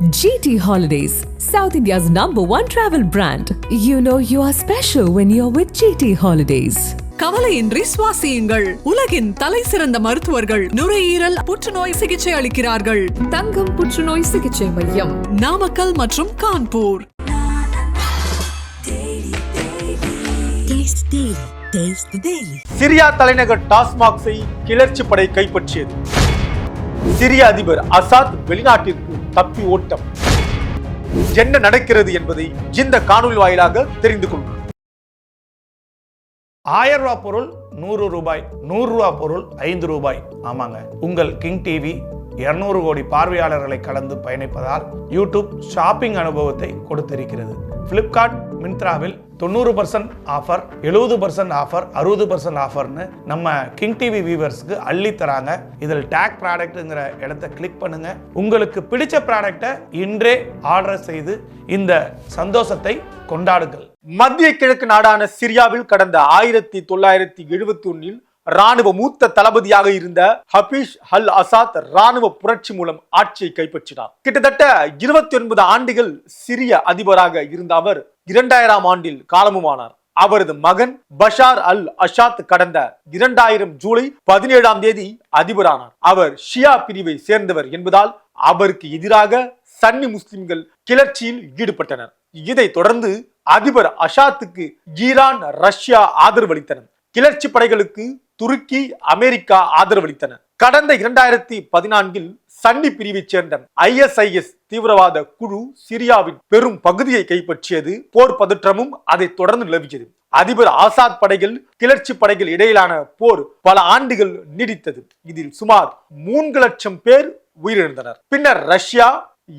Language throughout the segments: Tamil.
GT Holidays, South India's number one travel brand. You know you are special when you're with GT Holidays. கவலையின்றி சுவாசியுங்கள் உலகின் தலை சிறந்த மருத்துவர்கள் நுரையீரல் புற்றுநோய் சிகிச்சை அளிக்கிறார்கள் தங்கம் புற்றுநோய் சிகிச்சை மையம் நாமக்கல் மற்றும் Kanpur Taste Daily. Taste the Daily. சிரியா தலைநகர் டாஸ்மாக்ஸை கிளர்ச்சி படை கைப்பற்றியது சிரிய அதிபர் அசாத் வெளிநாட்டிற்கு தப்பி ஓட்டம். என்ன நடக்கிறது என்பதை இந்த காணொலி வாயிலாக தெரிந்து கொள்வோம். ஆயிரம் ரூபாய் பொருள் நூறு ரூபாய் நூறு ரூபாய் பொருள் ஐந்து ரூபாய். ஆமாங்க. உங்கள் கிங் டிவி இருநூறு கோடி பார்வையாளர்களை கலந்து பயணிப்பதால் யூடியூப் ஷாப்பிங் அனுபவத்தை கொடுத்திருக்கிறது. ஃப்ளிப்கார்ட் மின்த்ராவில் தொண்ணூறு பர்சன்ட் ஆஃபர் எழுபது பர்சன்ட் ஆஃபர் அறுபது பர்சன்ட் ஆஃபர்னு நம்ம கிங் டிவி வியூவர்ஸ்க்கு அள்ளி தராங்க. இதில் டேக் ப்ராடக்ட்டுங்கிற இடத்த கிளிக் பண்ணுங்க. உங்களுக்கு பிடிச்ச ப்ராடக்டை இன்றே ஆர்டர் செய்து இந்த சந்தோஷத்தை கொண்டாடுங்கள். மத்திய கிழக்கு நாடான சிரியாவில் கடந்த ஆயிரத்தி தொள்ளாயிரத்தி எழுபத்தி ஒன்னில் ராணுவ மூத்த தளபதியாக இருந்த ஹபீஷ் அல் அசாத் ராணுவ புரட்சி மூலம் ஆட்சியை கைப்பற்றினார். கிட்டத்தட்ட இருபத்தி ஒன்பது ஆண்டுகள் சிரிய அதிபராக இருந்த அவர் இரண்டாயிரம் ஆண்டில் காலமுமானார். அவரது மகன் பஷார் அல் அஷாத் கடந்த இரண்டாயிரம் ஜூலை பதினேழாம் தேதி அதிபரானார். அவர் ஷியா பிரிவை சேர்ந்தவர் என்பதால் அவருக்கு எதிராக சன்னி முஸ்லிம்கள் கிளர்ச்சியில் ஈடுபட்டனர். இதைத் தொடர்ந்து அதிபர் அஷாத்துக்கு ஈரான் ரஷ்யா ஆதரவளித்தனர் கிளர்ச்சி படைகளுக்கு துருக்கி அமெரிக்கா ஆதரவளித்தன. கடந்த இரண்டாயிரத்தி பதினான்கில் சன்னி பிரிவைச் சேர்ந்த ஐஎஸ்ஐஎஸ் தீவிரவாத குழு சிரியாவின் பெரும் பகுதியை கைப்பற்றியது. போர் பதற்றமும் அதை தொடர்ந்து நிலவியது. அதிபர் ஆசாத் படைகள் கிளர்ச்சி படைகள் இடையிலான போர் பல ஆண்டுகள் நீடித்தது. இதில் சுமார் மூன்று லட்சம் பேர் உயிரிழந்தனர். பின்னர் ரஷ்யா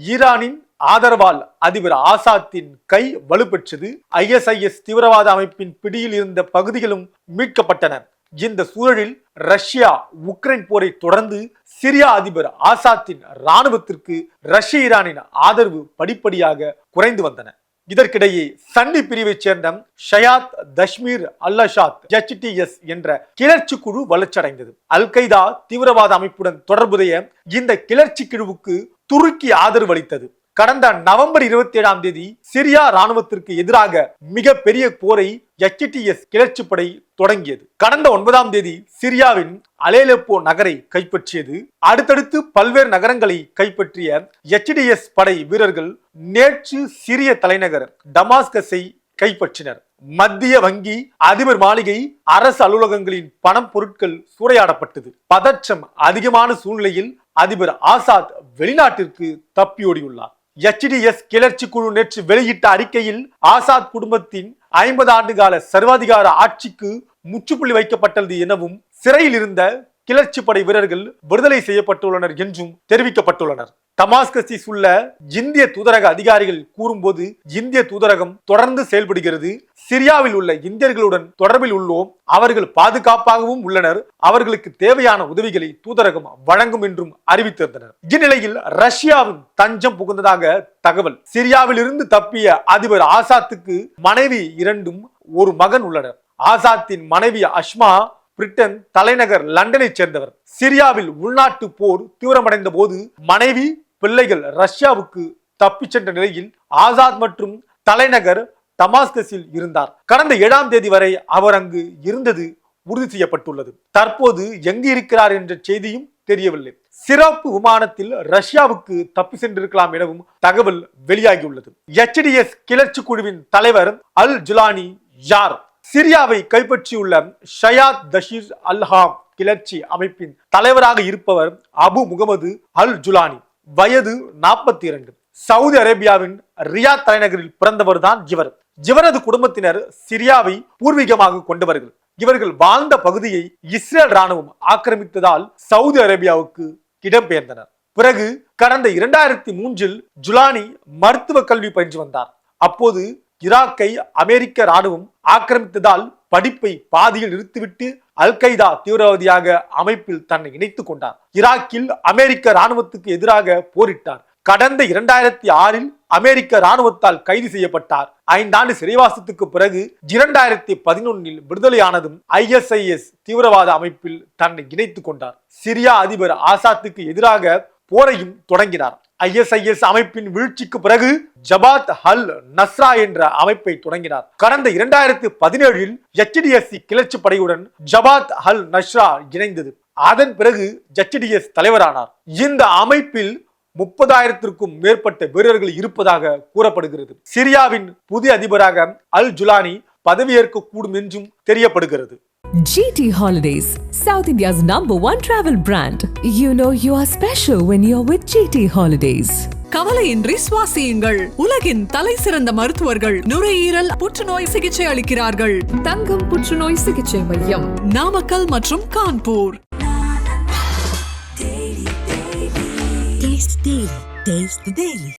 ஈரானின் ஆதரவால் அதிபர் ஆசாத்தின் கை வலுப்பெற்றது. ஐஎஸ்ஐஎஸ் தீவிரவாத அமைப்பின் பிடியில் இருந்த பகுதிகளும் மீட்கப்பட்டன. இந்த சூழலில் ரஷ்யா உக்ரைன் போரை தொடர்ந்து சிரியா அதிபர் ஆசாத்தின் ராணுவத்திற்கு ரஷ்ய ஈரானின் ஆதரவு படிப்படியாக குறைந்து வந்தன. இதற்கிடையே சன்னி பிரிவைச் சேர்ந்த ஷயாத் தஷ்மீர் அல்லஷாத் எச்டிஎஸ் என்ற கிளர்ச்சி குழு வளர்ச்சியடைந்தது அல் கைதா தீவிரவாத அமைப்புடன் தொடர்புடைய இந்த கிளர்ச்சி குழுவுக்கு துருக்கி ஆதரவு அளித்தது. கடந்த நவம்பர் இருபத்தி ஏழாம் தேதி சிரியா ராணுவத்திற்கு எதிராக மிக பெரிய போரை எச்டிஎஸ் கிளர்ச்சி படை தொடங்கியது. கடந்த ஒன்பதாம் தேதி சிரியாவின் அலேலப்போ நகரை கைப்பற்றியது. அடுத்தடுத்து பல்வேறு நகரங்களை கைப்பற்றிய எச்டிஎஸ் படை வீரர்கள் நேற்று சிரிய தலைநகர் டமாஸ்கஸை கைப்பற்றினர். மத்திய வங்கி அதிபர் மாளிகை அரசு அலுவலகங்களின் பணம் பொருட்கள் சூறையாடப்பட்டது. பதற்றம் அதிகமான சூழ்நிலையில் அதிபர் ஆசாத் வெளிநாட்டிற்கு தப்பியோடியுள்ளார். எச்டிஎஸ் கிளர்ச்சி குழு நேற்று வெளியிட்ட அறிக்கையில் ஆசாத் குடும்பத்தின் ஐம்பது ஆண்டு கால சர்வாதிகார ஆட்சிக்கு முற்றுப்புள்ளி வைக்கப்பட்டது எனவும் சிறையில் இருந்த கிளர்ச்சி படை வீரர்கள் விடுதலை செய்யப்பட்டுள்ளனர் என்றும் தெரிவிக்கப்பட்டுள்ளனர். டமாஸ்கஸில் உள்ள இந்திய தூதரக அதிகாரிகள் கூறும்போது இந்திய தூதரகம் தொடர்ந்து செயல்படுகிறது. சிரியாவில் உள்ள இந்தியர்களுடன் தொடர்பில் உள்ளோம். அவர்கள் பாதுகாப்பாகவும் உள்ளனர். அவர்களுக்கு தேவையான உதவிகளை தூதரகம் வழங்கும் என்றும் அறிவித்திருந்தனர். இந்நிலையில் ரஷ்யாவின் தஞ்சம் புகுந்ததாக தகவல். சிரியாவிலிருந்து தப்பிய அதிபர் ஆசாத்துக்கு மனைவி இரண்டும் ஒரு மகன் உள்ளனர். ஆசாத்தின் மனைவி அஷ்மா பிரிட்டன் தலைநகர் லண்டனை சேர்ந்தவர். சிரியாவில் உள்நாட்டு போர் தீவிரமடைந்த போது மனைவி பிள்ளைகள் ரஷ்யாவுக்கு தப்பிச் சென்ற நிலையில் ஆசாத் மற்றும் தலைநகர் டமாஸ்கஸில் இருந்தார். கடந்த ஏழாம் தேதி வரை அவர் அங்கு இருந்தது உறுதி செய்யப்பட்டுள்ளது. தற்போது எங்கு இருக்கிறார் என்ற செய்தியும் தெரியவில்லை. சிறப்பு விமானத்தில் ரஷ்யாவுக்கு தப்பி சென்றிருக்கலாம் எனவும் தகவல் வெளியாகியுள்ளது. எச்டிஎஸ் கிளர்ச்சி குழுவின் தலைவர் அல் ஜுலானி யார்? சிரியாவை கைப்பற்றியுள்ள ஷயாத் தஷீர் அல்ஹாம் கிளர்ச்சி அமைப்பின் தலைவராக இருப்பவர் அபு முகமது அல் ஜுலானி. வயது நாற்பத்தி இரண்டு சவுதி அரேபியாவின் ரியாத் தலைநகரில் பிறந்தவர் தான் இவர் இவரது குடும்பத்தினர் சிரியாவை பூர்வீகமாக கொண்டவர்கள் இவர்கள் வாழ்ந்த பகுதியை இஸ்ரேல் ராணுவம் ஆக்கிரமித்ததால் சவுதி அரேபியாவுக்கு இடம்பெயர்ந்தனர். பிறகு கடந்த இரண்டாயிரத்தி மூன்றில் ஜுலானி மருத்துவ கல்வி பயின்று வந்தார். அப்போது ஈராக்கை அமெரிக்க ராணுவம் ஆக்கிரமித்ததால் படிப்பை பாதியில் நிறுத்திவிட்டு அல் கைதா தீவிரவாதியாக அமைப்பில் தன்னை இணைத்துக் கொண்டார். ஈராக்கில் அமெரிக்க ராணுவத்துக்கு எதிராக போரிட்டார். கடந்த இரண்டாயிரத்தி ஆறில் அமெரிக்க ராணுவத்தால் கைது செய்யப்பட்டார். ஐந்தாண்டு சிறைவாசத்துக்கு பிறகு இரண்டாயிரத்தி பதினொன்னில் விடுதலையானதும் ஐஎஸ்ஐஎஸ் தீவிரவாத அமைப்பில் தன்னை இணைத்துக் கொண்டார். சிரியா அதிபர் ஆசாத்துக்கு எதிராக போரையும் தொடங்கினார். ஐஎஸ்ஐஎஸ் அமைப்பின் வீழ்ச்சிக்கு பிறகு ஜபாத் அல் நஸ்ரா என்ற அமைப்பை தொடங்கினார். கடந்த இரண்டாயிரத்து பதினேழில் எச்டிஎஸ்சி கிளர்ச்சி படையுடன் ஜபாத் அல் நஸ்ரா இணைந்தது. அதன் பிறகு எச்டிஎஸ் தலைவரானார். இந்த அமைப்பில் முப்பதாயிரத்திற்கும் மேற்பட்ட வீரர்கள் இருப்பதாக கூறப்படுகிறது. சிரியாவின் புதிய அதிபராக அல் ஜுலானி பதவியேற்க கூடும் என்றும் தெரியப்படுகிறது. GT Holidays, South India's number one travel brand. You know you are special when you're with GT Holidays. கவலையின்றி சுவாசியுங்கள் உலகின் தலை சிறந்த மருத்துவர்கள் நுரையீரல் புற்றுநோய் சிகிச்சை அளிக்கிறார்கள் தங்கம் புற்றுநோய் சிகிச்சை மையம் நாமக்கல் மற்றும் Kanpur Taste Daily. Taste the Daily.